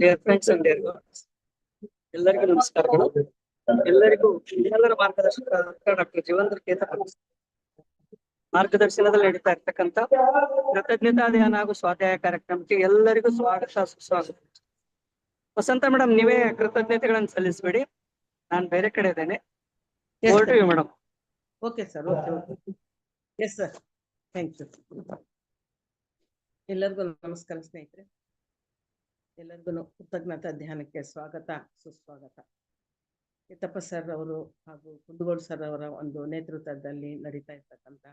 Dear friends and dear ಎಲ್ಲರಿಗೂ ನಮಸ್ಕಾರಗಳು ಎಲ್ಲರಿಗೂ ಎಲ್ಲರ ಮಾರ್ಗದರ್ಶಕ ಡಾಕ್ಟರ್ ಜೀವಂದ್ರ ಕೇತ ಮಾರ್ಗದರ್ಶನದಲ್ಲಿ ನಡೀತಾ ಇರ್ತಕ್ಕಂತ ಕೃತಜ್ಞತಾ ಧ್ಯಾನ ಹಾಗೂ ಸ್ವಾಧ್ಯಾಯ ಕಾರ್ಯಕ್ರಮಕ್ಕೆ ಎಲ್ಲರಿಗೂ ಸ್ವಾಗತ ಸುಸ್ವಾಗತ. ವಸಂತ ಮೇಡಮ್ ನೀವೇ ಕೃತಜ್ಞತೆಗಳನ್ನು ಸಲ್ಲಿಸಬೇಡಿ. ನಾನು ಬೇರೆ ಕಡೆ ಇದ್ದೇನೆ. Madam okay sir okay okay yes sir thank you ಎಲ್ಲರಿಗೂ ನಮಸ್ಕಾರ ಸ್ನೇಹಿತರೆ. ಎಲ್ಲರಿಗೂ ಕೃತಜ್ಞತಾ ಧ್ಯಾನಕ್ಕೆ ಸ್ವಾಗತ, ಸುಸ್ವಾಗತ. ಕಿತ್ತಪ್ಪ ಸರ್ ಅವರು ಹಾಗೂ ಕುಂದಗೋಳ್ ಸರ್ ಅವರ ಒಂದು ನೇತೃತ್ವದಲ್ಲಿ ನಡೀತಾ ಇರ್ತಕ್ಕಂಥ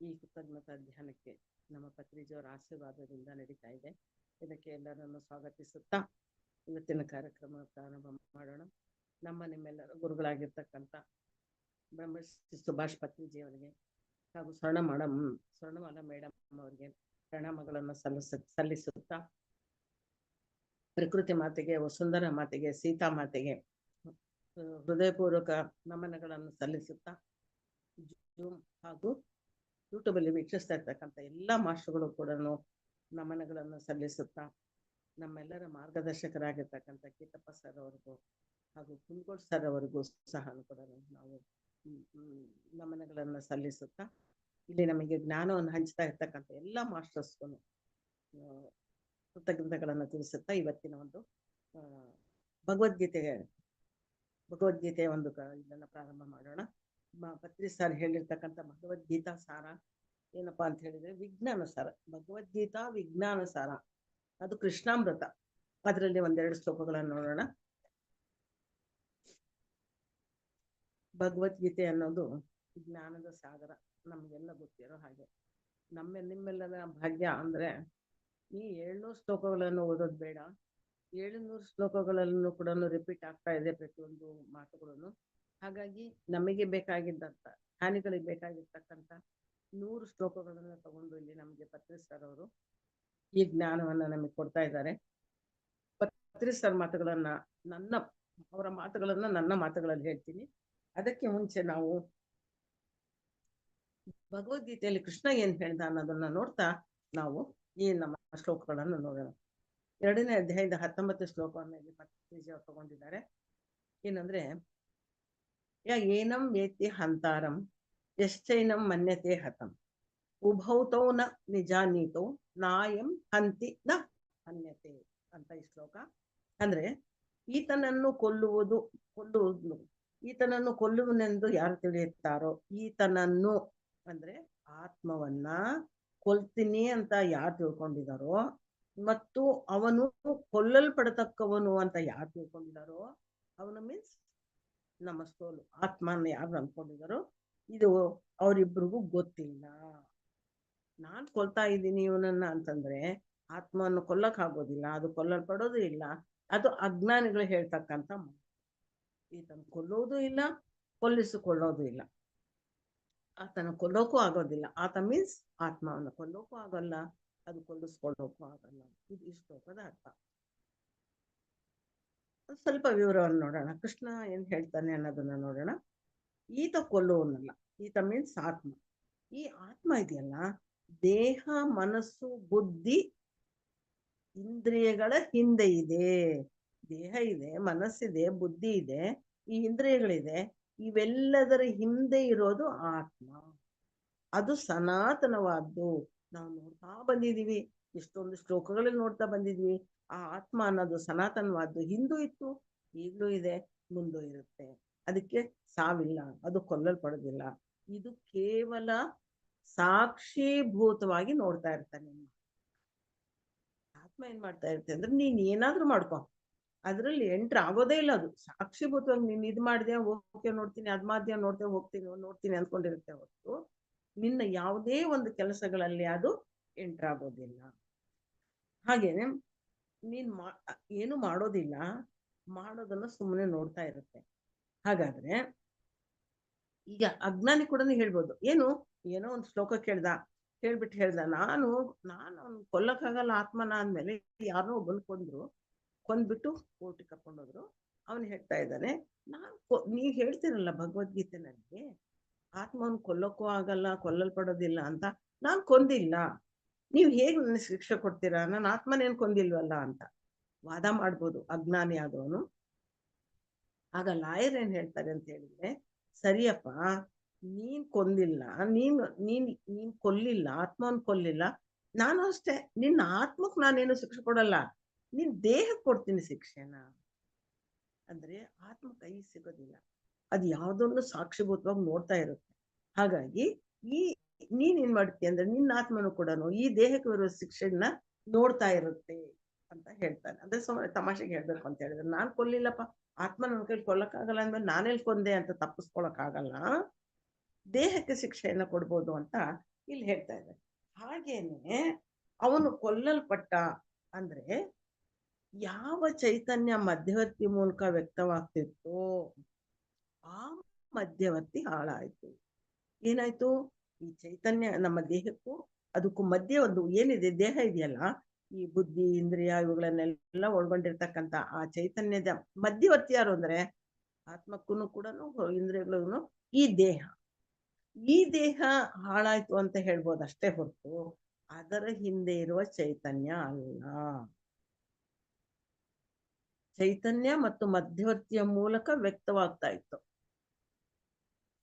ಈ ಕೃತಜ್ಞತಾ ಧ್ಯಾನಕ್ಕೆ ನಮ್ಮ ಪತ್ರಿಜಿಯವರ ಆಶೀರ್ವಾದದಿಂದ ನಡೀತಾ ಇದೆ. ಇದಕ್ಕೆ ಎಲ್ಲರನ್ನು ಸ್ವಾಗತಿಸುತ್ತಾ ಇವತ್ತಿನ ಕಾರ್ಯಕ್ರಮ ಪ್ರಾರಂಭ ಮಾಡೋಣ. ನಮ್ಮ ನಿಮ್ಮೆಲ್ಲರ ಗುರುಗಳಾಗಿರ್ತಕ್ಕಂಥ ಬ್ರಹ್ಮಶ್ರೀ ಸುಭಾಷ್ ಪತ್ರಿಜಿ ಅವರಿಗೆ ಹಾಗೂ ಸ್ವರ್ಣ ಮೇಡಮ್ ಸ್ವರ್ಣಮಾಲ ಮೇಡಮ್ ಅವರಿಗೆ ಪ್ರಣಾಮಗಳನ್ನು ಸಲ್ಲಿಸ, ಸಲ್ಲಿಸುತ್ತಾ ಪ್ರಕೃತಿ ಮಾತೆಗೆ, ವಸುಂಧರ ಮಾತೆಗೆ, ಸೀತಾ ಮಾತೆಗೆ ಹೃದಯಪೂರ್ವಕ ನಮನಗಳನ್ನು ಸಲ್ಲಿಸುತ್ತಾ ಜೂಮ್ ಹಾಗೂ ಯೂಟ್ಯೂಬಲ್ಲಿ ವೀಕ್ಷಿಸ್ತಾ ಇರ್ತಕ್ಕಂಥ ಎಲ್ಲ ಮಾಸ್ಟರ್ಗಳು ಕೂಡ ನಮನಗಳನ್ನು ಸಲ್ಲಿಸುತ್ತಾ ನಮ್ಮೆಲ್ಲರ ಮಾರ್ಗದರ್ಶಕರಾಗಿರ್ತಕ್ಕಂಥ ಕೀತಪ್ಪ ಸರ್ ಅವರಿಗೂ ಹಾಗೂ ಕುಂದಗೋಳ್ ಸರ್ ಅವರಿಗೂ ಸಹ ಕೂಡ ನಾವು ನಮನಗಳನ್ನು ಸಲ್ಲಿಸುತ್ತಾ ಇಲ್ಲಿ ನಮಗೆ ಜ್ಞಾನವನ್ನು ಹಂಚ್ತಾ ಇರ್ತಕ್ಕಂಥ ಎಲ್ಲ ಮಾಸ್ಟರ್ಸ್ಗೂ ಕೃತಜ್ಞತೆಗಳನ್ನು ತಿಳಿಸುತ್ತಾ ಇವತ್ತಿನ ಒಂದು ಭಗವದ್ಗೀತೆ, ಭಗವದ್ಗೀತೆಯ ಒಂದು ಇದನ್ನ ಪ್ರಾರಂಭ ಮಾಡೋಣ. ಪತ್ರಿ ಸರ್ ಹೇಳಿರ್ತಕ್ಕಂಥ ಭಗವದ್ಗೀತಾ ಸಾರ ಏನಪ್ಪಾ ಅಂತ ಹೇಳಿದ್ರೆ ವಿಜ್ಞಾನ ಸಾರ ಭಗವದ್ಗೀತಾ ವಿಜ್ಞಾನ ಸಾರ ಅದು ಕೃಷ್ಣಾಮೃತ. ಅದರಲ್ಲಿ ಒಂದೆರಡು ಶ್ಲೋಕಗಳನ್ನು ನೋಡೋಣ. ಭಗವದ್ಗೀತೆ ಅನ್ನೋದು ಜ್ಞಾನದ ಸಾಗರ. ನಮಗೆಲ್ಲ ಗೊತ್ತಿರೋ ಹಾಗೆ. ನಮ್ಮ, ನಿಮ್ಮೆಲ್ಲರ ಭಾಗ್ಯ ಅಂದ್ರೆ ಈ ಏಳ್ನೂರು ಶ್ಲೋಕಗಳನ್ನು ಓದೋದು ಬೇಡ. ಏಳುನೂರು ಶ್ಲೋಕಗಳನ್ನು ಕೂಡ ರಿಪೀಟ್ ಆಗ್ತಾ ಇದೆ ಪ್ರತಿಯೊಂದು ಮಾತುಗಳನ್ನು. ಹಾಗಾಗಿ ನಮಗೆ ಬೇಕಾಗಿದ್ದಂತ ಹಾನಿಗಳಿಗೆ ಬೇಕಾಗಿರ್ತಕ್ಕಂಥ ನೂರು ಶ್ಲೋಕಗಳನ್ನು ತಗೊಂಡು ಇಲ್ಲಿ ನಮಗೆ ಪತ್ರಿ ಸರ್ ಅವರು ಈ ಜ್ಞಾನವನ್ನ ನಮಗೆ ಕೊಡ್ತಾ ಇದ್ದಾರೆ. ಪತ್ರಿಸ್ತಾರ ಮಾತುಗಳನ್ನ ನನ್ನ, ಅವರ ಮಾತುಗಳನ್ನ ನನ್ನ ಮಾತುಗಳಲ್ಲಿ ಹೇಳ್ತೀನಿ. ಅದಕ್ಕೆ ಮುಂಚೆ ನಾವು ಭಗವದ್ಗೀತೆಯಲ್ಲಿ ಕೃಷ್ಣ ಏನ್ ಹೇಳ್ದ ಅನ್ನೋದನ್ನ ನೋಡ್ತಾ ನಾವು ಈ ನಮ್ಮ ಶ್ಲೋಕಗಳನ್ನು ನೋಡೋಣ. ಎರಡನೇ ಅಧ್ಯಾಯದ ಹತ್ತೊಂಬತ್ತು ಶ್ಲೋಕವನ್ನು ಇಲ್ಲಿ ತಗೊಂಡಿದ್ದಾರೆ. ಏನಂದ್ರೆ, ಯಾ ಏನಂ ವೇತಿ ಹಂತಾರಂ, ಯಶ್ಚೈನಂ ಮನ್ಯತೆ ಹತಂ. ಉಭೌತೋ ನ ನಿಜಾನೀತೋ, ನಾಯಂ ಹಂತಿ ನ ಹನ್ಯತೆ ಅಂತ ಈ ಶ್ಲೋಕ. ಅಂದ್ರೆ ಈತನನ್ನು ಕೊಲ್ಲುವುದು ಕೊಲ್ಲುವುದು ಈತನನ್ನು ಕೊಲ್ಲುವನೆಂದು ಯಾರು ತಿಳಿಯುತ್ತಾರೋ, ಈತನನ್ನು ಅಂದ್ರೆ ಆತ್ಮವನ್ನ ಕೊಲ್ತೀನಿ ಅಂತ ಯಾರು ತಿಳ್ಕೊಂಡಿದಾರೋ ಮತ್ತು ಅವನು ಕೊಲ್ಲಲ್ಪಡತಕ್ಕವನು ಅಂತ ಯಾರು ತಿಳ್ಕೊಂಡಿದಾರೋ ಅವನು ಮೀನ್ಸ್ ನಮ್ಮ ಸೋಲು, ಆತ್ಮನ ಯಾರು ಅನ್ಕೊಂಡಿದಾರೋ ಇದು ಅವರಿಬ್ರಿಗೂ ಗೊತ್ತಿಲ್ಲ ನಾನ್ ಕೊಲ್ತಾ ಇದ್ದೀನಿ ಇವನನ್ನ ಅಂತಂದ್ರೆ ಆತ್ಮವನ್ನು ಕೊಲ್ಲಕ್ ಆಗೋದಿಲ್ಲ ಅದು ಕೊಲ್ಲಲ್ಪಡೋದು ಇಲ್ಲ, ಅದು ಅಜ್ಞಾನಿಗಳು ಹೇಳ್ತಕ್ಕಂಥ ಮಾತು. ಈತನ ಕೊಲ್ಲೋದು ಇಲ್ಲ, ಕೊಲ್ಲಿಸಿಕೊಳ್ಳೋದು ಇಲ್ಲ. ಆತನ ಕೊಲ್ಲೋಕ್ಕೂ ಆಗೋದಿಲ್ಲ. ಆತ ಮೀನ್ಸ್ ಆತ್ಮವನ್ನು ಕೊಲ್ಲೋಕ್ಕೂ ಆಗಲ್ಲ, ಅದು ಕೊಲ್ಲಿಸ್ಕೊಳ್ಳೋಕ್ಕೂ ಆಗಲ್ಲ. ಇದು ಈ ಶ್ಲೋಕದ ಅರ್ಥ. ಸ್ವಲ್ಪ ವಿವರವನ್ನು ನೋಡೋಣ. ಕೃಷ್ಣ ಏನ್ ಹೇಳ್ತಾನೆ ಅನ್ನೋದನ್ನ ನೋಡೋಣ. ಈತ ಕೊಲ್ಲುವನಲ್ಲ. ಈತ ಮೀನ್ಸ್ ಆತ್ಮ. ಈ ಆತ್ಮ ಇದೆಯಲ್ಲ, ದೇಹ, ಮನಸ್ಸು, ಬುದ್ಧಿ, ಇಂದ್ರಿಯಗಳ ಹಿಂದೆ ಇದೆ. ದೇಹ ಇದೆ, ಮನಸ್ಸಿದೆ, ಬುದ್ಧಿ ಇದೆ, ಈ ಇಂದ್ರಿಯಗಳಿದೆ, ಇವೆಲ್ಲದರ ಹಿಂದೆ ಇರೋದು ಆತ್ಮ. ಅದು ಸನಾತನವಾದ್ದು. ನಾವು ನೋಡ್ತಾ ಬಂದಿದೀವಿ ಎಷ್ಟೊಂದು ಶ್ಲೋಕಗಳಲ್ಲಿ ನೋಡ್ತಾ ಬಂದಿದ್ವಿ ಆ ಆತ್ಮ ಅನ್ನೋದು ಸನಾತನವಾದ್ದು. ಹಿಂದೂ ಇತ್ತು, ಈಗಲೂ ಇದೆ, ಮುಂದೂ ಇರುತ್ತೆ. ಅದಕ್ಕೆ ಸಾವಿಲ್ಲ, ಅದು ಕೊಲ್ಲಲ್ಪಡೋದಿಲ್ಲ. ಇದು ಕೇವಲ ಸಾಕ್ಷೀಭೂತವಾಗಿ ನೋಡ್ತಾ ಇರ್ತಾನೆ. ಆತ್ಮ ಏನ್ ಮಾಡ್ತಾ ಇರುತ್ತೆ ಅಂದ್ರೆ ನೀನ್ ಏನಾದ್ರೂ ಮಾಡ್ಕೊ. ಅದ್ರಲ್ಲಿ ಎಂಟ್ರ್ ಆಗೋದೇ ಇಲ್ಲ ಅದು. ಸಾಕ್ಷಿಭೂತವಾಗಿ ನೀನ್ ಇದ್ ಮಾಡಿದೆ ಓಕೆ ನೋಡ್ತೀನಿ, ಅದ್ ಮಾಧ್ಯ ನೋಡ್ತೇವೆ ಹೋಗ್ತೀನಿ ನೋಡ್ತೀನಿ ಅನ್ಕೊಂಡಿರುತ್ತೆ ಹೊತ್ತು ನಿನ್ನ ಯಾವುದೇ ಒಂದು ಕೆಲಸಗಳಲ್ಲಿ ಅದು ಎಂಟ್ರ್ ಆಗೋದಿಲ್ಲ. ಹಾಗೇನೆ ನೀನ್ ಮಾ, ಏನು ಮಾಡೋದಿಲ್ಲ, ಮಾಡೋದನ್ನ ಸುಮ್ಮನೆ ನೋಡ್ತಾ ಇರುತ್ತೆ. ಹಾಗಾದ್ರೆ ಈಗ ಅಜ್ಞಾನಿ ಕೂಡ ಹೇಳ್ಬೋದು, ಏನು, ಏನೋ ಒಂದು ಶ್ಲೋಕ ಕೇಳ್ದ ಹೇಳ್ಬಿಟ್ಟು ಹೇಳ್ದ, ನಾನು ನಾನು ಅವ್ನ್ ಕೊಲ್ಲಕ್ಕಾಗಲ್ಲ ಆತ್ಮನ ಅಂದ್ಮೇಲೆ ಯಾರೋ ಒಬ್ಬನ್ ಕೊಂದ್ರು ಕೊಂದ್ಬಿಟ್ಟು ಕೋರ್ಟಿಗೆ ಕರ್ಕೊಂಡೋದ್ರು ಅವನು ಹೇಳ್ತಾ ಇದ್ದಾನೆ, ನಾನು ನೀವ್ ಹೇಳ್ತೀರಲ್ಲ ನನಗೆ ಆತ್ಮವನ್ನು ಕೊಲ್ಲೋಕ್ಕೂ ಆಗಲ್ಲ, ಕೊಲ್ಲಲ್ಪಡೋದಿಲ್ಲ ಅಂತ, ನಾನ್ ಕೊಂದಿಲ್ಲ. ನೀವ್ ಹೇಗ್ ನನಗೆ ಶಿಕ್ಷೆ ಕೊಡ್ತೀರಾ? ನನ್ನ ಆತ್ಮನೇನ್ ಕೊಂದಿಲ್ವಲ್ಲ ಅಂತ. ವಾದ ಮಾಡ್ಬೋದು ಅಜ್ಞಾನಿ ಆದವನು. ಆಗ ಲಾಯರ್ ಏನ್ ಹೇಳ್ತಾರೆ ಅಂತ ಹೇಳಿದ್ರೆ, ಸರಿಯಪ್ಪ, ನೀನ್ ಕೊಂದಿಲ್ಲ, ನೀನ್ ನೀನ್ ನೀನ್ ಕೊಲ್ಲಿಲ್ಲ, ಆತ್ಮವನ್ ಕೊಲ್ಲಿಲ್ಲ. ನಾನು ಅಷ್ಟೇ, ನಿನ್ನ ಆತ್ಮಕ್ ನಾನೇನು ಶಿಕ್ಷೆ ಕೊಡಲ್ಲ. ನಿನ್ ದೇಹಕ್ಕೆ ಕೊಡ್ತೀನಿ ಶಿಕ್ಷೆನ ಅಂದ್ರೆ ಆತ್ಮ ಕೈ ಸಿಗೋದಿಲ್ಲ. ಅದು ಯಾವ್ದೊಂದು ಸಾಕ್ಷಿಭೂತವಾಗಿ ನೋಡ್ತಾ ಇರುತ್ತೆ. ಹಾಗಾಗಿ ಈ ನೀನ್ ಏನ್ ಮಾಡ್ತೀಯ ಅಂದ್ರೆ ನಿನ್ನ ಆತ್ಮನು ಕೂಡ ಈ ದೇಹಕ್ಕೆ ಬರುವ ಶಿಕ್ಷೆನ ನೋಡ್ತಾ ಇರುತ್ತೆ ಅಂತ ಹೇಳ್ತಾನೆ. ಅಂದ್ರೆ ಸುಮ್ಮನೆ ತಮಾಷೆಗೆ ಹೇಳ್ಬೇಕು ಅಂತ ಹೇಳಿದ್ರೆ, ನಾನ್ ಕೊಲ್ಲಿಲ್ಲಪ್ಪ ಆತ್ಮ ನನ್ನ ಕೈಲಿ ಕೊಲ್ಲಕ್ಕಾಗಲ್ಲ ಅಂದ್ರೆ ನಾನೆಲ್ಲಿ ಕೊಂದೆ ಅಂತ ತಪ್ಪಿಸ್ಕೊಳಕ್ ಆಗಲ್ಲ ದೇಹಕ್ಕೆ ಶಿಕ್ಷೆಯನ್ನ ಕೊಡ್ಬೋದು ಅಂತ ಇಲ್ಲಿ ಹೇಳ್ತಾ ಇದ್ದಾರೆ ಹಾಗೇನೆ ಅವನು ಕೊಲ್ಲಲ್ಪಟ್ಟ ಅಂದ್ರೆ ಯಾವ ಚೈತನ್ಯ ಮಧ್ಯವರ್ತಿ ಮೂಲಕ ವ್ಯಕ್ತವಾಗ್ತಿತ್ತೋ, ಆ ಮಧ್ಯವರ್ತಿ ಹಾಳಾಯ್ತು. ಏನಾಯ್ತು? ಈ ಚೈತನ್ಯ ನಮ್ಮ ದೇಹಕ್ಕೂ, ಅದಕ್ಕೂ ಮಧ್ಯೆ ಒಂದು ಏನಿದೆ, ದೇಹ ಇದೆಯಲ್ಲ, ಈ ಬುದ್ಧಿ, ಇಂದ್ರಿಯ ಇವುಗಳನ್ನೆಲ್ಲ ಒಳಗೊಂಡಿರ್ತಕ್ಕಂಥ ಆ ಚೈತನ್ಯದ ಮಧ್ಯವರ್ತಿ ಯಾರು ಅಂದ್ರೆ ಆತ್ಮಕ್ಕೂ ಕೂಡ ಇಂದ್ರಿಯಗಳಿಗೂ ಈ ದೇಹ. ಈ ದೇಹ ಹಾಳಾಯ್ತು ಅಂತ ಹೇಳ್ಬೋದು ಅಷ್ಟೇ ಹೊರತು, ಅದರ ಹಿಂದೆ ಇರುವ ಚೈತನ್ಯ ಅಲ್ಲ. ಚೈತನ್ಯ ಮತ್ತು ಮಧ್ಯವರ್ತಿಯ ಮೂಲಕ ವ್ಯಕ್ತವಾಗ್ತಾ ಇತ್ತು.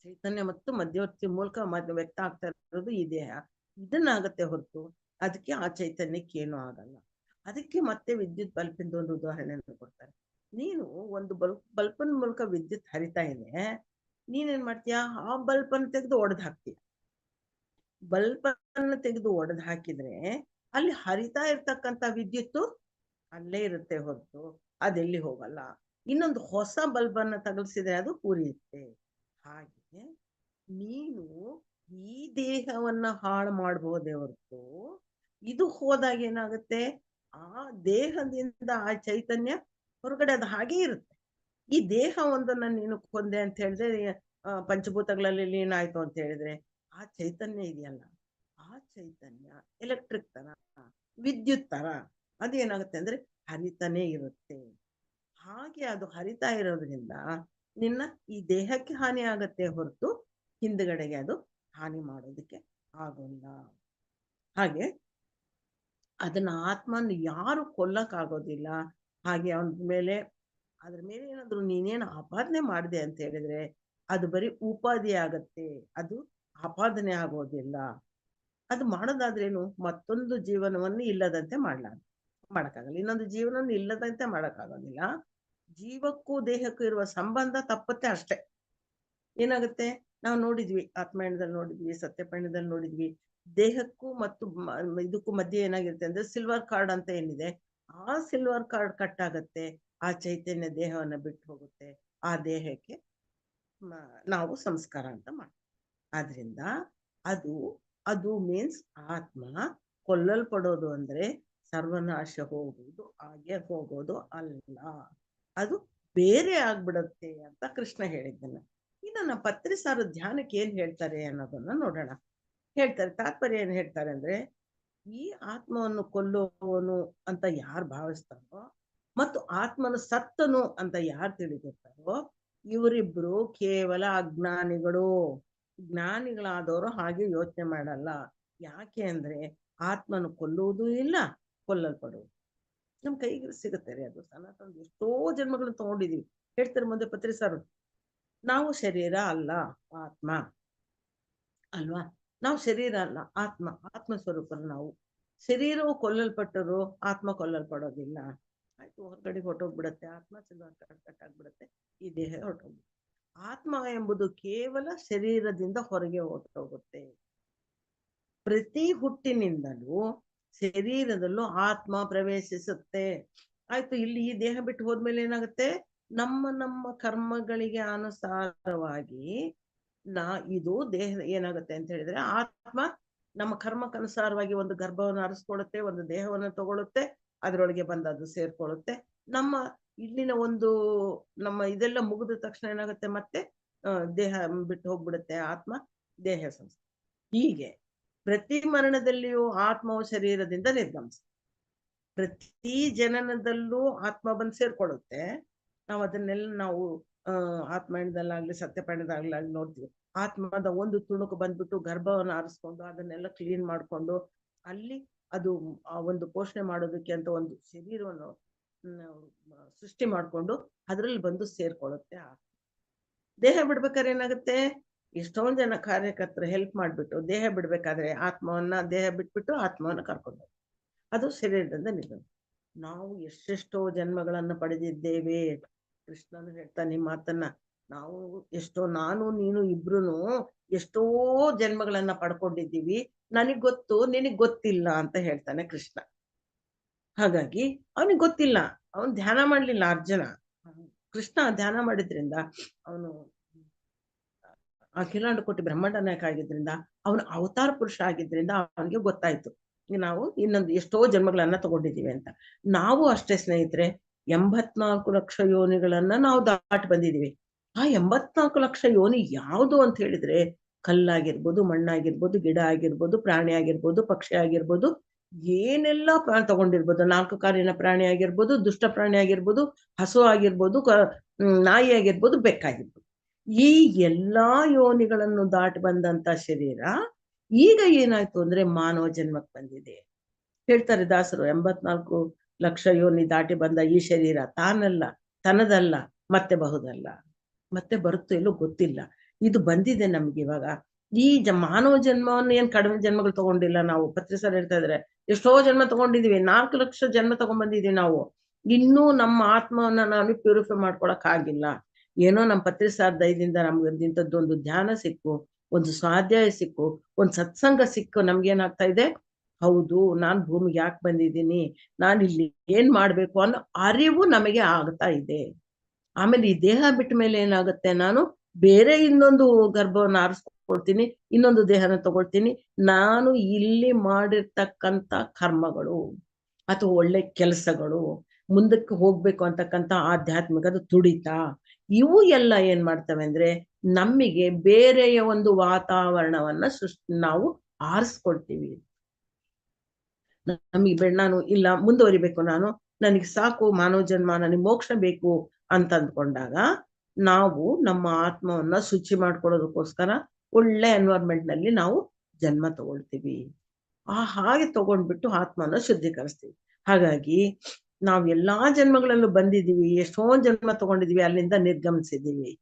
ಚೈತನ್ಯ ಮತ್ತು ಮಧ್ಯವರ್ತಿ ಮೂಲಕ ವ್ಯಕ್ತ ಆಗ್ತಾ ಇರೋದು ಈ ದೇಹ ಇದನ್ನಾಗತ್ತೆ ಹೊರತು ಅದಕ್ಕೆ ಆ ಚೈತನ್ಯಕ್ಕೆ ಏನೂ ಆಗಲ್ಲ. ಅದಕ್ಕೆ ಮತ್ತೆ ವಿದ್ಯುತ್ ಬಲ್ಪಿಂದ ಒಂದು ಉದಾಹರಣೆಯನ್ನು ಕೊಡ್ತಾರೆ. ನೀನು ಒಂದು ಬಲ್ಪ್ ಬಲ್ಪನ್ ಮೂಲಕ ವಿದ್ಯುತ್ ಹರಿತಾ ಇದೆ. ನೀನೇನ್ ಮಾಡ್ತೀಯ? ಆ ಬಲ್ಪ್ ಅನ್ನು ತೆಗೆದು ಒಡೆದು ಹಾಕ್ತೀಯ. ಬಲ್ಪ್ ಅನ್ನು ತೆಗೆದು ಒಡೆದು ಹಾಕಿದ್ರೆ ಅಲ್ಲಿ ಹರಿತಾ ಇರ್ತಕ್ಕಂತ ವಿದ್ಯುತ್ತು ಅಲ್ಲೇ ಇರುತ್ತೆ ಹೊರತು. ಅದೆಲ್ಲಿ ಹೋಗಲ್ಲ. ಇನ್ನೊಂದು ಹೊಸ ಬಲ್ಬನ್ನ ತಗಲ್ಸಿದ್ರೆ ಅದು ಉರಿಯುತ್ತೆ. ಹಾಗೆ ನೀನು ಈ ದೇಹವನ್ನ ಹಾಳು ಮಾಡಬಹುದೇ ಹೊರತು ಇದು ಹೋದಾಗ ಏನಾಗುತ್ತೆ? ಆ ದೇಹದಿಂದ ಆ ಚೈತನ್ಯ ಹೊರಗಡೆ ಅದು ಹಾಗೆ ಇರುತ್ತೆ. ಈ ದೇಹ ಒಂದನ್ನ ನೀನು ಕೊಂದೆ ಅಂತ ಹೇಳಿದ್ರೆ ಪಂಚಭೂತಗಳಲ್ಲಿ ಏನಾಯ್ತು ಅಂತ ಹೇಳಿದ್ರೆ, ಆ ಚೈತನ್ಯ ಇದೆಯಲ್ಲ, ಆ ಚೈತನ್ಯ ಎಲೆಕ್ಟ್ರಿಕ್ ತರ, ವಿದ್ಯುತ್ ತರ, ಅದೇನಾಗುತ್ತೆ ಅಂದ್ರೆ ಹರಿತಾನೆ ಇರುತ್ತೆ. ಹಾಗೆ ಅದು ಹರಿತಾ ಇರೋದ್ರಿಂದ ನಿನ್ನ ಈ ದೇಹಕ್ಕೆ ಹಾನಿ ಆಗತ್ತೆ ಹೊರತು ಹಿಂದ್ಗಡೆಗೆ ಅದು ಹಾನಿ ಮಾಡೋದಕ್ಕೆ ಆಗೋಲ್ಲ. ಹಾಗೆ ಅದನ್ನ ಆತ್ಮನ ಯಾರು ಕೊಲ್ಲಕ್ ಆಗೋದಿಲ್ಲ ಹಾಗೆ ಅವನ ಮೇಲೆ, ಅದ್ರ ಮೇಲೆ ಏನಾದ್ರು ನೀನೇನು ಆಪಾದನೆ ಮಾಡಿದೆ ಅಂತ ಹೇಳಿದ್ರೆ ಅದು ಬರೀ ಉಪಾಧಿ ಆಗತ್ತೆ. ಅದು ಆಪಾದನೆ ಆಗೋದಿಲ್ಲ. ಅದು ಮಾಡೋದಾದ್ರೇನು ಮತ್ತೊಂದು ಜೀವನವನ್ನು ಇಲ್ಲದಂತೆ ಮಾಡ್ಲಾ ಮಾಡಕ್ಕಾಗಲ್ಲ. ಇನ್ನೊಂದು ಜೀವನವನ್ನು ಇಲ್ಲದಂತೆ ಮಾಡಕ್ಕಾಗೋದಿಲ್ಲ. ಜೀವಕ್ಕೂ ದೇಹಕ್ಕೂ ಇರುವ ಸಂಬಂಧ ತಪ್ಪತ್ತೆ ಅಷ್ಟೇ. ಏನಾಗುತ್ತೆ? ನಾವು ನೋಡಿದ್ವಿ, ಆತ್ಮಾಯಣದಲ್ಲಿ ನೋಡಿದ್ವಿ, ಸತ್ಯಪಯಣದಲ್ಲಿ ನೋಡಿದ್ವಿ. ದೇಹಕ್ಕೂ ಮತ್ತು ಇದಕ್ಕೂ ಮಧ್ಯೆ ಏನಾಗಿರುತ್ತೆ ಅಂದ್ರೆ ಸಿಲ್ವರ್ ಕಾರ್ಡ್ ಅಂತ ಏನಿದೆ? ಆ ಸಿಲ್ವರ್ ಕಾರ್ಡ್ ಕಟ್ ಆಗತ್ತೆ, ಆ ಚೈತನ್ಯ ದೇಹವನ್ನ ಬಿಟ್ಟು ಹೋಗುತ್ತೆ. ಆ ದೇಹಕ್ಕೆ ನಾವು ಸಂಸ್ಕಾರ ಅಂತ ಮಾಡ್ತೀವಿ. ಆದ್ರಿಂದ ಅದು ಅದು ಮೀನ್ಸ್ ಆತ್ಮ ಕೊಲ್ಲಲ್ಪಡೋದು ಅಂದ್ರೆ ಸರ್ವನಾಶ ಹೋಗುವುದು ಹಾಗೆ ಹೋಗೋದು ಅಲ್ಲ. ಅದು ಬೇರೆ ಆಗ್ಬಿಡತ್ತೆ ಅಂತ ಕೃಷ್ಣ ಹೇಳಿದ್ದಾನೆ. ಇದನ್ನ ಪತ್ರಿಸಾರು ಧ್ಯಾನಕ್ಕೆ ಏನ್ ಹೇಳ್ತಾರೆ ಅನ್ನೋದನ್ನ ನೋಡೋಣ. ಹೇಳ್ತಾರೆ, ತಾತ್ಪರ್ಯ ಏನ್ ಹೇಳ್ತಾರೆ ಅಂದ್ರೆ, ಈ ಆತ್ಮವನ್ನು ಕೊಲ್ಲುವವನು ಅಂತ ಯಾರು ಭಾವಿಸ್ತಾರೋ ಮತ್ತು ಆತ್ಮನು ಸತ್ತನು ಅಂತ ಯಾರು ತಿಳಿದಿರ್ತಾರೋ, ಇವರಿಬ್ರು ಕೇವಲ ಅಜ್ಞಾನಿಗಳು. ಜ್ಞಾನಿಗಳಾದವರು ಹಾಗೆ ಯೋಚನೆ ಮಾಡಲ್ಲ. ಯಾಕೆ ಅಂದ್ರೆ ಆತ್ಮನು ಕೊಲ್ಲುವುದೂ ಇಲ್ಲ ಕೊಲ್ಲಲ್ಪಡುವುದು. ನಮ್ ಕೈಗೆ ಸಿಗುತ್ತೆ ರೀ ಅದು ಸನಾತನ ಎಷ್ಟೋ ಜನ್ಮಗಳನ್ನ ತಗೊಂಡಿದೀವಿ. ಹೇಳ್ತಾರೆ ಮುಂದೆ ಪತ್ರಿಸಾರು ನಾವು ಶರೀರ ಅಲ್ಲ, ಆತ್ಮ. ಅಲ್ವಾ? ನಾವು ಶರೀರ ಅಲ್ಲ, ಆತ್ಮ. ಆತ್ಮ ಸ್ವರೂಪನ ನಾವು. ಶರೀರವು ಕೊಲ್ಲಲ್ಪಟ್ಟರು ಆತ್ಮ ಕೊಲ್ಲಲ್ಪಡೋದಿಲ್ಲ. ಆಯ್ತು, ಹೊರಗಡೆ ಹೊರಟೋಗ್ಬಿಡತ್ತೆ. ಆತ್ಮ ಕಟ್ಟಾಗ್ಬಿಡತ್ತೆ ಈ ದೇಹ ಹೊರಟೋಗ್ಬಿಡುತ್ತೆ. ಆತ್ಮ ಎಂಬುದು ಕೇವಲ ಶರೀರದಿಂದ ಹೊರಗೆ ಹೊರಟೋಗುತ್ತೆ. ಪ್ರತಿ ಹುಟ್ಟಿನಿಂದಲೂ ಶರೀರದಲ್ಲೂ ಆತ್ಮ ಪ್ರವೇಶಿಸುತ್ತೆ. ಆಯ್ತು, ಇಲ್ಲಿ ಈ ದೇಹ ಬಿಟ್ಟು ಹೋದ್ಮೇಲೆ ಏನಾಗುತ್ತೆ? ನಮ್ಮ ನಮ್ಮ ಕರ್ಮಗಳಿಗೆ ಅನುಸಾರವಾಗಿ ನಾ, ಇದು ದೇಹ ಏನಾಗುತ್ತೆ ಅಂತ ಹೇಳಿದ್ರೆ, ಆತ್ಮ ನಮ್ಮ ಕರ್ಮಕ್ಕನುಸಾರವಾಗಿ ಒಂದು ಗರ್ಭವನ್ನು ಹರಿಸ್ಕೊಳ್ಳುತ್ತೆ ಒಂದು ದೇಹವನ್ನು ತಗೊಳುತ್ತೆ ಅದರೊಳಗೆ ಬಂದು ಅದು ಸೇರ್ಕೊಳ್ಳುತ್ತೆ. ನಮ್ಮ ಇಲ್ಲಿನ ಒಂದು, ನಮ್ಮ ಇದೆಲ್ಲ ಮುಗಿದ ತಕ್ಷಣ ಏನಾಗುತ್ತೆ ಮತ್ತೆ? ದೇಹ ಬಿಟ್ಟು ಹೋಗ್ಬಿಡುತ್ತೆ ಆತ್ಮ, ದೇಹ ಸಂಸ್ಥೆ. ಹೀಗೆ. ಪ್ರತಿ ಮರಣದಲ್ಲಿಯೂ ಆತ್ಮವು ಶರೀರದಿಂದ ನಿರ್ಗಮಿಸ ಪ್ರತಿ ಜನನದಲ್ಲೂ ಆತ್ಮ ಬಂದು ಸೇರ್ಕೊಳ್ಳುತ್ತೆ. ನಾವು ಅದನ್ನೆಲ್ಲ ನಾವು, ಆ ಆತ್ಮಯಣದಲ್ಲಾಗ್ಲಿ ಸತ್ಯಪಯಣದಲ್ಲಾಗ್ಲಿ ನೋಡ್ತೀವಿ. ಆತ್ಮದ ಒಂದು ತುಣುಕು ಬಂದ್ಬಿಟ್ಟು ಗರ್ಭವನ್ನು ಆರಿಸ್ಕೊಂಡು ಅದನ್ನೆಲ್ಲ ಕ್ಲೀನ್ ಮಾಡ್ಕೊಂಡು ಅಲ್ಲಿ ಅದು ಒಂದು ಪೋಷಣೆ ಮಾಡೋದಕ್ಕೆ ಅಂತ ಒಂದು ಶರೀರವನ್ನು ಸೃಷ್ಟಿ ಮಾಡ್ಕೊಂಡು ಅದ್ರಲ್ಲಿ ಬಂದು ಸೇರ್ಕೊಳ್ಳುತ್ತೆ ದೇಹ ಬಿಡ್ಬೇಕಾದ್ರೆ ಏನಾಗುತ್ತೆ? ಎಷ್ಟೊಂದ್ ಜನ ಕಾರ್ಯಕರ್ತರು ಹೆಲ್ಪ್ ಮಾಡ್ಬಿಟ್ಟು ದೇಹ ಬಿಡ್ಬೇಕಾದ್ರೆ ಆತ್ಮವನ್ನ ದೇಹ ಬಿಟ್ಬಿಟ್ಟು ಆತ್ಮವನ್ನ ಕರ್ಕೊಂಡು. ಅದು ಶರೀರದಿಂದ ನಿಧನ ನಾವು ಎಷ್ಟೆಷ್ಟೋ ಜನ್ಮಗಳನ್ನು ಪಡೆದಿದ್ದೇವೆ. ಕೃಷ್ಣನು ಹೇಳ್ತಾನೆ ಈ ಮಾತನ್ನ. ನಾವು ಎಷ್ಟೋ ನಾನು, ನೀನು ಇಬ್ರು ಎಷ್ಟೋ ಜನ್ಮಗಳನ್ನ ಪಡ್ಕೊಂಡಿದ್ದೀವಿ. ನನಗ್ ಗೊತ್ತು, ನಿನಗ್ ಗೊತ್ತಿಲ್ಲ ಅಂತ ಹೇಳ್ತಾನೆ ಕೃಷ್ಣ. ಹಾಗಾಗಿ ಅವನಿಗೆ ಗೊತ್ತಿಲ್ಲ. ಅವನು ಧ್ಯಾನ ಮಾಡ್ಲಿಲ್ಲ ಅರ್ಜುನ. ಕೃಷ್ಣ ಧ್ಯಾನ ಮಾಡಿದ್ರಿಂದ ಅವನು ಅಖಿಲಾಂಡ ಕೋಟಿ ಬ್ರಹ್ಮಾಂಡ ನಾಯಕ ಆಗಿದ್ರಿಂದ, ಅವನು ಅವತಾರ ಪುರುಷ ಆಗಿದ್ರಿಂದ ಅವನಿಗೆ ಗೊತ್ತಾಯ್ತು. ನಾವು ಇನ್ನೊಂದು ಎಷ್ಟೋ ಜನ್ಮಗಳನ್ನ ತಗೊಂಡಿದ್ದೀವಿ ಅಂತ. ನಾವು ಅಷ್ಟೇ ಸ್ನೇಹಿತರೆ, ಎಂಬತ್ನಾಲ್ಕು ಲಕ್ಷ ಯೋನಿಗಳನ್ನ ನಾವು ದಾಟಿ ಬಂದಿದೀವಿ ಆ ಎಂಬತ್ನಾಲ್ಕು ಲಕ್ಷ ಯೋನಿ ಯಾವುದು ಅಂತ ಹೇಳಿದ್ರೆ, ಕಲ್ಲಾಗಿರ್ಬೋದು, ಮಣ್ಣಾಗಿರ್ಬೋದು, ಗಿಡ ಆಗಿರ್ಬೋದು, ಪ್ರಾಣಿ ಆಗಿರ್ಬೋದು, ಪಕ್ಷಿ ಆಗಿರ್ಬೋದು, ಏನೆಲ್ಲ ಪ್ರಾಣಿ ತಗೊಂಡಿರ್ಬೋದು. ನಾಲ್ಕು ಕಾಲಿನ ಪ್ರಾಣಿ ಆಗಿರ್ಬೋದು, ದುಷ್ಟ ಪ್ರಾಣಿ ಆಗಿರ್ಬೋದು, ಹಸು ಆಗಿರ್ಬೋದು ನಾಯಿ ಆಗಿರ್ಬೋದು, ಬೆಕ್ಕಾಗಿರ್ಬೋದು. ಈ ಎಲ್ಲಾ ಯೋನಿಗಳನ್ನು ದಾಟಿ ಬಂದಂತ ಶರೀರ, ಈಗ ಏನಾಯ್ತು ಅಂದ್ರೆ ಮಾನವ ಜನ್ಮಕ್ಕೆ ಬಂದಿದೆ. ಹೇಳ್ತಾರೆ ದಾಸರು, ಎಂಬತ್ನಾಲ್ಕು ಲಕ್ಷ ಯೋನಿ ದಾಟಿ ಬಂದ ಈ ಶರೀರ ತಾನಲ್ಲ, ತನದಲ್ಲ, ಮತ್ತೆ ಬಹುದಲ್ಲ. ಮತ್ತೆ ಬರುತ್ತೋ ಇಲ್ಲೋ ಗೊತ್ತಿಲ್ಲ. ಇದು ಬಂದಿದೆ ನಮ್ಗೆ ಇವಾಗ. ಈ ಜ ಮಾನವ ಜನ್ಮವನ್ನು ಏನ್ ಕಡಿಮೆ ಜನ್ಮಗಳು ತಗೊಂಡಿಲ್ಲ ನಾವು? ಪತ್ರಿಸರ್ ಹೇಳ್ತಾ ಇದ್ರೆ, ಎಷ್ಟೋ ಜನ್ಮ ತಗೊಂಡಿದೀವಿ, ನಾಲ್ಕು ಲಕ್ಷ ಜನ್ಮ ತಗೊಂಡ್ಬಂದಿದೀವಿ ನಾವು. ಇನ್ನೂ ನಮ್ಮ ಆತ್ಮವನ್ನ ನಾವು ಪ್ಯೂರಿಫೈ ಮಾಡ್ಕೊಳಕ್ ಆಗಿಲ್ಲ. ಏನೋ ನಮ್ಮ ಪತ್ರಿಸಾರ್ ದಯದಿಂದ ನಮ್ಗೆ ಇಂಥದ್ದೊಂದು ಧ್ಯಾನ ಸಿಕ್ಕು, ಒಂದು ಸ್ವಾಧ್ಯಾಯ ಸಿಕ್ಕು, ಒಂದು ಸತ್ಸಂಗ ಸಿಕ್ಕು ನಮ್ಗೇನಾಗ್ತಾ ಇದೆ? ಹೌದು, ನಾನು ಭೂಮಿಗೆ ಯಾಕೆ ಬಂದಿದ್ದೀನಿ? ನಾನು ಇಲ್ಲಿ ಏನ್ ಮಾಡ್ಬೇಕು ಅನ್ನೋ ಅರಿವು ನಮಗೆ ಆಗ್ತಾ ಇದೆ. ಆಮೇಲೆ ಈ ದೇಹ ಬಿಟ್ಟ ಮೇಲೆ ಏನಾಗುತ್ತೆ? ನಾನು ಬೇರೆ ಇನ್ನೊಂದು ಗರ್ಭವನ್ನ ಆರಿಸ್ಕೊಳ್ತೀನಿ, ಇನ್ನೊಂದು ದೇಹನ ತಗೊಳ್ತೀನಿ. ನಾನು ಇಲ್ಲಿ ಮಾಡಿರ್ತಕ್ಕಂಥ ಕರ್ಮಗಳು ಅಥವಾ ಒಳ್ಳೆ ಕೆಲಸಗಳು, ಮುಂದಕ್ಕೆ ಹೋಗ್ಬೇಕು ಅಂತಕ್ಕಂಥ ಆಧ್ಯಾತ್ಮಿಕದ ತುಡಿತ. ಇವು ಎಲ್ಲ ಏನ್ ಮಾಡ್ತವೆ ಅಂದ್ರೆ ನಮಗೆ ಬೇರೆಯ ಒಂದು ವಾತಾವರಣವನ್ನ ಸೃಷ್ಟಿ, ನಾವು ಆರಿಸ್ಕೊಳ್ತೀವಿ. ನಮಗೆ ನಾನು ಇಲ್ಲ, ಮುಂದುವರಿಬೇಕು ನಾನು, ನನಗೆ ಸಾಕು, ಮಾನವ ಜನ್ಮ, ನನಗೆ ಮೋಕ್ಷ ಬೇಕು ಅಂತ ಅಂದ್ಕೊಂಡಾಗ ನಾವು ನಮ್ಮ ಆತ್ಮವನ್ನ ಶುಚಿ ಮಾಡ್ಕೊಳ್ಳೋದಕ್ಕೋಸ್ಕರ ಒಳ್ಳೆ ಎನ್ವೈರ್ಮೆಂಟ್ನಲ್ಲಿ ನಾವು ಜನ್ಮ ತಗೊಳ್ತೀವಿ. ಆ ಹಾಗೆ ತಗೊಂಡ್ಬಿಟ್ಟು ಆತ್ಮನ ಶುದ್ಧೀಕರಿಸ್ತೀವಿ. ಹಾಗಾಗಿ ನಾವ್ ಎಲ್ಲಾ ಜನ್ಮಗಳಲ್ಲೂ ಬಂದಿದ್ದೀವಿ, ಎಷ್ಟೋ ಜನ್ಮ ತಗೊಂಡಿದೀವಿ ಅಲ್ಲಿಂದ ನಿರ್ಗಮಿಸಿದ್ದೀವಿ.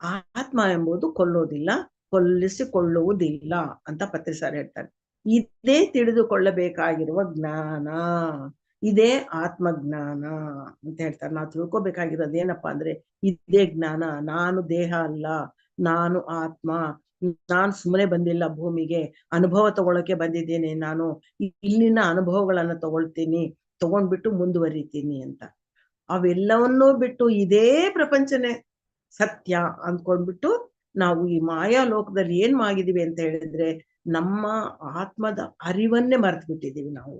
ಆತ್ಮ ಎಂಬುದು ಕೊಲ್ಲೋದಿಲ್ಲ, ಕೊಲ್ಲಿಸಿಕೊಳ್ಳುವುದಿಲ್ಲ ಅಂತ ಪತ್ರಿಸಾರ್ ಹೇಳ್ತಾರೆ. ಇದೇ ತಿಳಿದುಕೊಳ್ಳಬೇಕಾಗಿರುವ ಜ್ಞಾನ, ಇದೇ ಆತ್ಮಜ್ಞಾನ ಅಂತ ಹೇಳ್ತಾರೆ. ನಾವು ತಿಳ್ಕೊಬೇಕಾಗಿರೋದು ಏನಪ್ಪಾ ಅಂದ್ರೆ, ಇದೇ ಜ್ಞಾನ, ನಾನು ದೇಹ ಅಲ್ಲ, ನಾನು ಆತ್ಮ, ನಾನು ಸುಮ್ಮನೆ ಬಂದಿಲ್ಲ ಭೂಮಿಗೆ, ಅನುಭವ ತಗೊಳಕ್ಕೆ ಬಂದಿದ್ದೇನೆ, ನಾನು ಇಲ್ಲಿನ ಅನುಭವಗಳನ್ನ ತಗೊಳ್ತೀನಿ ತಗೊಂಡ್ಬಿಟ್ಟು ಮುಂದುವರಿತೀನಿ ಅಂತ. ಅವೆಲ್ಲವನ್ನೂ ಬಿಟ್ಟು ಇದೇ ಪ್ರಪಂಚನೇ ಸತ್ಯ ಅಂದ್ಕೊಂಡ್ಬಿಟ್ಟು ನಾವು ಈ ಮಾಯಾ ಲೋಕದಲ್ಲಿ ಏನ್ ಮಾಡಿದೀವಿ ಅಂತ ಹೇಳಿದ್ರೆ ನಮ್ಮ ಆತ್ಮದ ಅರಿವನ್ನೇ ಮರ್ತು ಬಿಟ್ಟಿದ್ದೀವಿ ನಾವು.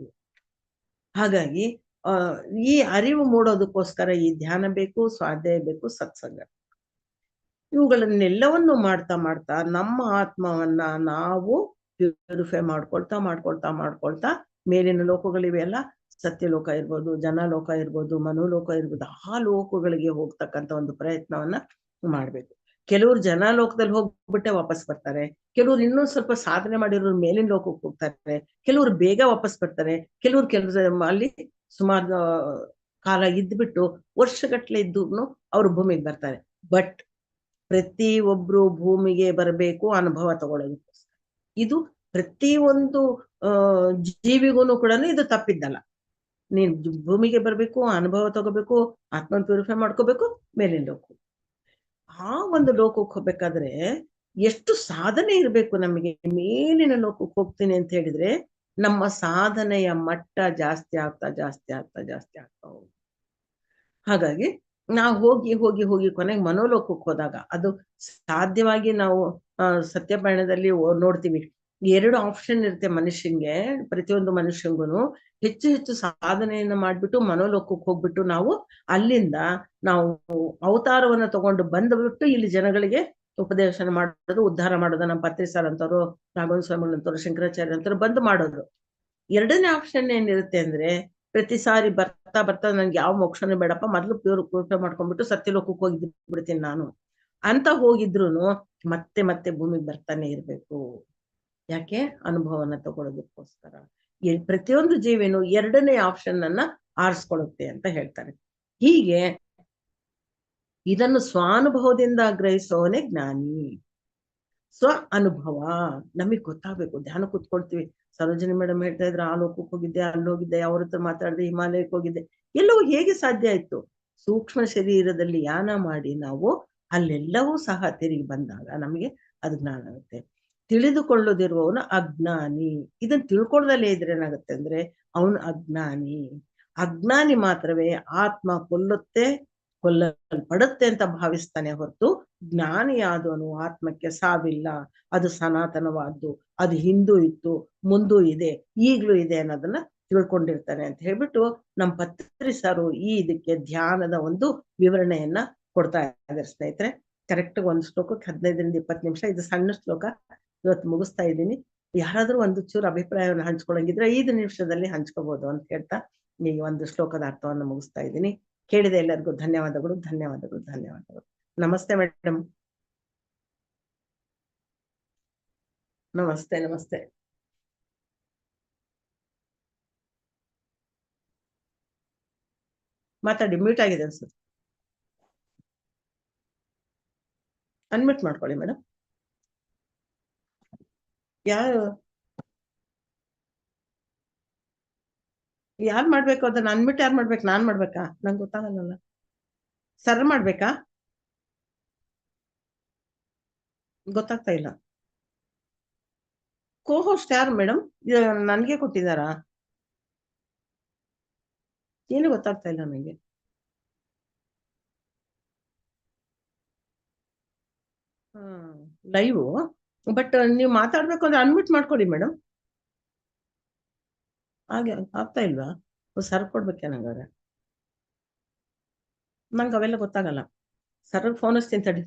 ಹಾಗಾಗಿ ಈ ಅರಿವು ಮೂಡೋದಕ್ಕೋಸ್ಕರ ಈ ಧ್ಯಾನ ಬೇಕು, ಸ್ವಾಧ್ಯಾಯ ಬೇಕು, ಸತ್ಸಂಗ. ಇವುಗಳನ್ನೆಲ್ಲವನ್ನು ಮಾಡ್ತಾ ಮಾಡ್ತಾ ನಮ್ಮ ಆತ್ಮವನ್ನ ನಾವು ಪ್ಯೂರಿಫೈ ಮಾಡ್ಕೊಳ್ತಾ ಮಾಡ್ಕೊಳ್ತಾ ಮಾಡ್ಕೊಳ್ತಾ ಮೇಲಿನ ಲೋಕಗಳಿವೆ ಅಲ್ಲ ಸತ್ಯಲೋಕ ಇರ್ಬೋದು, ಜನಲೋಕ ಇರ್ಬೋದು, ಮನೋಲೋಕ ಇರ್ಬೋದು, ಆ ಲೋಕಗಳಿಗೆ ಹೋಗ್ತಕ್ಕಂತ ಒಂದು ಪ್ರಯತ್ನವನ್ನ ಮಾಡ್ಬೇಕು. ಕೆಲವರು ಜನಲೋಕದಲ್ಲಿ ಹೋಗ್ಬಿಟ್ಟೆ ವಾಪಸ್ ಬರ್ತಾರೆ, ಕೆಲವ್ರು ಇನ್ನೂ ಸ್ವಲ್ಪ ಸಾಧನೆ ಮಾಡಿರೋ ಮೇಲಿನ ಲೋಕಕ್ಕೆ ಹೋಗ್ತಾರೆ, ಕೆಲವ್ರು ಬೇಗ ವಾಪಸ್ ಬರ್ತಾರೆ, ಕೆಲವ್ರು ಕೆಲವ್ರು ಅಲ್ಲಿ ಸುಮಾರು ಕಾಲ ಇದ್ಬಿಟ್ಟು ವರ್ಷಗಟ್ಲೆ ಇದ್ದು ಅವ್ರು ಭೂಮಿಗೆ ಬರ್ತಾರೆ. ಬಟ್ ಪ್ರತಿ ಒಬ್ರು ಭೂಮಿಗೆ ಬರಬೇಕು ಅನುಭವ ತಗೊಳ್ಳೋದಕ್ಕೋಸ್ಕರ. ಇದು ಪ್ರತಿ ಒಂದು ಜೀವಿಗೂನು ಕೂಡ ಇದು ತಪ್ಪಿದ್ದಲ್ಲ. ನೀನ್ ಭೂಮಿಗೆ ಬರ್ಬೇಕು, ಅನುಭವ ತಗೋಬೇಕು ಆತ್ಮ ಪ್ಯೂರಿಫೈ ಮಾಡ್ಕೋಬೇಕು ಮೇಲಿನ ಲೋಕ ಆ ಒಂದು ಲೋಕಕ್ಕೆ ಹೋಗ್ಬೇಕಾದ್ರೆ ಎಷ್ಟು ಸಾಧನೆ ಇರಬೇಕು ನಮಗೆ. ಮೇಲಿನ ಲೋಕಕ್ಕೆ ಹೋಗ್ತೀನಿ ಅಂತ ಹೇಳಿದ್ರೆ ನಮ್ಮ ಸಾಧನೆಯ ಮಟ್ಟ ಜಾಸ್ತಿ ಆಗ್ತಾ ಜಾಸ್ತಿ ಆಗ್ತಾ ಜಾಸ್ತಿ ಆಗ್ತಾ ಹೋಗುತ್ತೆ ಹಾಗಾಗಿ ನಾವು ಹೋಗಿ ಹೋಗಿ ಹೋಗಿ ಕೊನೆಗೆ ಮನೋಲೋಕಕ್ಕೆ ಹೋದಾಗ ಅದು ಸಾಧ್ಯವಾಗಿ ನಾವು ಸತ್ಯಪಯಣದಲ್ಲಿ ನೋಡ್ತೀವಿ. ಎರಡು ಆಪ್ಷನ್ ಇರುತ್ತೆ ಮನುಷ್ಯನ್ಗೆ ಪ್ರತಿಯೊಂದು ಮನುಷ್ಯಂಗೂ ಹೆಚ್ಚು ಹೆಚ್ಚು ಸಾಧನೆಯನ್ನ ಮಾಡ್ಬಿಟ್ಟು ಮನೋಲೋಕಕ್ಕೆ ಹೋಗ್ಬಿಟ್ಟು ನಾವು ಅಲ್ಲಿಂದ ನಾವು ಅವತಾರವನ್ನ ತಗೊಂಡು ಬಂದ್ಬಿಟ್ಟು ಇಲ್ಲಿ ಜನಗಳಿಗೆ ಉಪದೇಶನ ಮಾಡೋದು, ಉದ್ಧಾರ ಮಾಡೋದು, ನಮ್ಮ ಪತ್ರಿಸಾರ್ ಅಂತವ್ರು ರಾಘವನ್ ಸ್ವಾಮಿಗಳು ಅಂತವ್ರು ಶಂಕರಾಚಾರ್ಯ ಅಂತವ್ರು ಬಂದು ಮಾಡೋದು. ಎರಡನೇ ಆಪ್ಷನ್ ಏನಿರುತ್ತೆ ಅಂದ್ರೆ, ಪ್ರತಿ ಸಾರಿ ಬರ್ತಾ ಬರ್ತಾ ನನ್ಗೆ ಯಾವ ಮೋಕ್ಷನೂ ಬೇಡಪ್ಪ, ಮೊದ್ಲು ಪ್ಯೂರ್ ಪ್ಯೂರಿಫೈ ಮಾಡ್ಕೊಂಡ್ಬಿಟ್ಟು ಸತ್ಯಲೋಕಕ್ಕೆ ಹೋಗಿ ಬಿಡ್ತೀನಿ ನಾನು. ಅಂತ ಹೋಗಿದ್ರು ಮತ್ತೆ ಮತ್ತೆ ಭೂಮಿಗೆ ಬರ್ತಾನೆ ಇರ್ಬೇಕು. ಯಾಕೆ ಅನುಭವನ ತಗೊಳ್ಳೋದಕ್ಕೋಸ್ಕರ ಪ್ರತಿಯೊಂದು ಜೀವಿನೂ ಎರಡನೇ ಆಪ್ಷನ್ ಅನ್ನ ಆರಿಸ್ಕೊಳ್ಳುತ್ತೆ ಅಂತ ಹೇಳ್ತಾರೆ. ಹೀಗೆ ಇದನ್ನು ಸ್ವಾನುಭವದಿಂದ ಗ್ರಹಿಸೋನೆ ಜ್ಞಾನಿ. ಸ್ವ ಅನುಭವ ನಮಗ್ ಗೊತ್ತಾಗ್ಬೇಕು. ಧ್ಯಾನ ಕೂತ್ಕೊಳ್ತೀವಿ. ಸರೋಜಿನಿ ಮೇಡಮ್ ಹೇಳ್ತಾ ಇದ್ರೆ, ಆ ಲೋಕಕ್ಕೆ ಹೋಗಿದ್ದೆ, ಅಲ್ಲಿ ಹೋಗಿದ್ದೆ, ಅವ್ರ ಹತ್ರ ಮಾತಾಡಿದೆ, ಹಿಮಾಲಯಕ್ಕೆ ಹೋಗಿದ್ದೆ. ಎಲ್ಲವೂ ಹೇಗೆ ಸಾಧ್ಯ ಆಯ್ತು? ಸೂಕ್ಷ್ಮ ಶರೀರದಲ್ಲಿ ಯಾನ ಮಾಡಿ ನಾವು ಅಲ್ಲೆಲ್ಲವೂ ಸಹ ತಿರುಗಿ ಬಂದಾಗ ನಮಗೆ ಅದು ಜ್ಞಾನ ಆಗುತ್ತೆ. ತಿಳಿದುಕೊಳ್ಳದಿರುವವನು ಅಜ್ಞಾನಿ. ಇದನ್ನ ತಿಳ್ಕೊಳ್ದಲೇ ಇದ್ರೆ ಏನಾಗುತ್ತೆ ಅಂದ್ರೆ ಅವನು ಅಜ್ಞಾನಿ. ಅಜ್ಞಾನಿ ಮಾತ್ರವೇ ಆತ್ಮ ಕೊಲ್ಲುತ್ತೆ, ಕೊಲ್ಲಲ್ಪಡುತ್ತೆ ಅಂತ ಭಾವಿಸ್ತಾನೆ ಹೊರತು ಜ್ಞಾನಿಯಾದವನು ಆತ್ಮಕ್ಕೆ ಸಾವಿಲ್ಲ. ಅದು ಸನಾತನವಾದ್ದು. ಅದು ಹಿಂದೂ ಇತ್ತು, ಮುಂದೂ ಇದೆ, ಈಗ್ಲೂ ಇದೆ ಅನ್ನೋದನ್ನ ತಿಳ್ಕೊಂಡಿರ್ತಾನೆ ಅಂತ ಹೇಳ್ಬಿಟ್ಟು ನಮ್ಮ ಪತ್ರಿಸರು ಈ ಇದಕ್ಕೆ ಧ್ಯಾನದ ಒಂದು ವಿವರಣೆಯನ್ನ ಕೊಡ್ತಾ ಇದ್ದಾರೆ ಸ್ನೇಹಿತರೆ. ಕರೆಕ್ಟ್ ಒಂದು ಶ್ಲೋಕಕ್ಕೆ ಹದಿನೈದರಿಂದ ಇಪ್ಪತ್ತು ನಿಮಿಷ, ಇದು ಸಣ್ಣ ಶ್ಲೋಕ. ಇವತ್ತು ಮುಗಿಸ್ತಾ ಇದ್ದೀನಿ. ಯಾರಾದ್ರೂ ಒಂದು ಚೂರು ಅಭಿಪ್ರಾಯವನ್ನು ಹಂಚ್ಕೊಳಂಗಿದ್ರೆ ಐದು ನಿಮಿಷದಲ್ಲಿ ಹಂಚ್ಕೋಬಹುದು ಅಂತ ಹೇಳ್ತಾ ಈ ಒಂದು ಶ್ಲೋಕದ ಅರ್ಥವನ್ನು ಮುಗಿಸ್ತಾ ಇದ್ದೀನಿ. ಕೇಳಿದ ಎಲ್ಲರಿಗೂ ಧನ್ಯವಾದಗಳು ಧನ್ಯವಾದಗಳು ಧನ್ಯವಾದಗಳು. ನಮಸ್ತೆ ಮೇಡಮ್ ನಮಸ್ತೆ ನಮಸ್ತೆ. ಮಾತಾಡಿ, ಮ್ಯೂಟ್ ಆಗಿದೆ ಅನ್ಸುತ್ತೆ. ಅನ್ಮ್ಯೂಟ್ ಮಾಡ್ಕೊಳ್ಳಿ ಮೇಡಮ್ ಯಾರು? ಯಾರ್ ಮಾಡ್ಬೇಕು ಅದನ್ನ ಅನ್ಬಿಟ್ಟು ಯಾರು ಮಾಡ್ಬೇಕು? ನಾನ್ ಮಾಡ್ಬೇಕಾ? ನಂಗೆ ಗೊತ್ತಾಗಲ್ಲ. ಸರ್ ಮಾಡ್ಬೇಕಾ? ಗೊತ್ತಾಗ್ತಾ ಇಲ್ಲ. ಕೋಹೋಸ್ಟ್ ಯಾರು ಮೇಡಮ್ ನನ್ಗೆ ಕೊಟ್ಟಿದಾರಾ ಏನು ಗೊತ್ತಾಗ್ತಾ ಇಲ್ಲ ನನಗೆ ಲೈವ್ ಬಟ್ ನೀವು ಮಾತಾಡ್ಬೇಕು ಅಂದ್ರೆ ಅನ್ಮಿಟ್ ಮಾಡ್ಕೊಳ್ಳಿ ಮೇಡಮ್ ಹಾಗೆ ಆಗ್ತಾ ಇಲ್ವಾ? ಸರ್ ಕೊಡ್ಬೇಕೆ ನಂಗಾರೆ ನಂಗೆ ಅವೆಲ್ಲ ಗೊತ್ತಾಗಲ್ಲ. ಸರ್ ಫೋನ್ ಹಚ್ತೀನಿ ತಡಿ.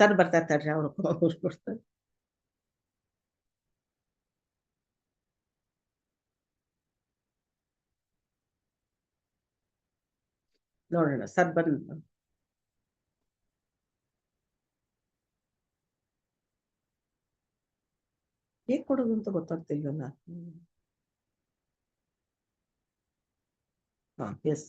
ಸರ್ ಬರ್ತಾ ತಡ್ರಿ ಅವ್ರು. ಕೊಡ್ತಾರೆ ನೋಡೋಣ ಸರ್ ಬಂದ ಹೇಗ್ ಕೊಡೋದು ಅಂತ ಗೊತ್ತಾಗ್ತಿಲ್ವಲ್ಲ? ಹಾ ಎಸ್